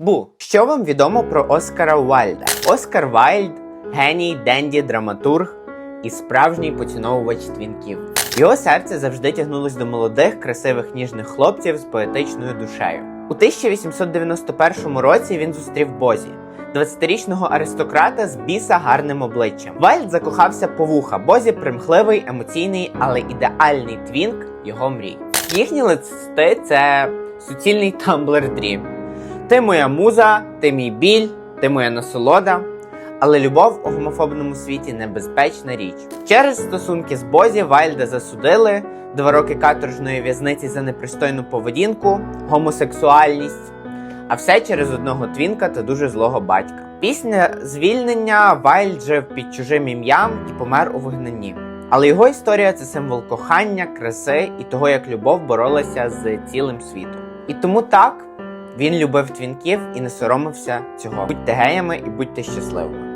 Бу, що вам відомо про Оскара Вайльда? Оскар Вайльд геній, денді, драматург і справжній поціновувач твінків. Його серце завжди тягнулось до молодих, красивих ніжних хлопців з поетичною душею. У 1891 році він зустрів Бозі, 20-річного аристократа з біса гарним обличчям. Вайльд закохався по вуха. Бозі примхливий, емоційний, але ідеальний твінк його мрій. Їхні листи це суцільний Tumblr Dream. Ти моя муза, ти мій біль, ти моя насолода. Але любов у гомофобному світі небезпечна річ. Через стосунки з Бозі Вайльда засудили два роки каторжної в'язниці за непристойну поведінку, гомосексуальність, а все через одного твінка та дуже злого батька. Після звільнення Вайльд жив під чужим ім'ям і помер у вигнанні. Але його історія це символ кохання, краси і того, як любов боролася з цілим світом. І тому так він любив твінків і не соромився цього. Будьте геями і будьте щасливими.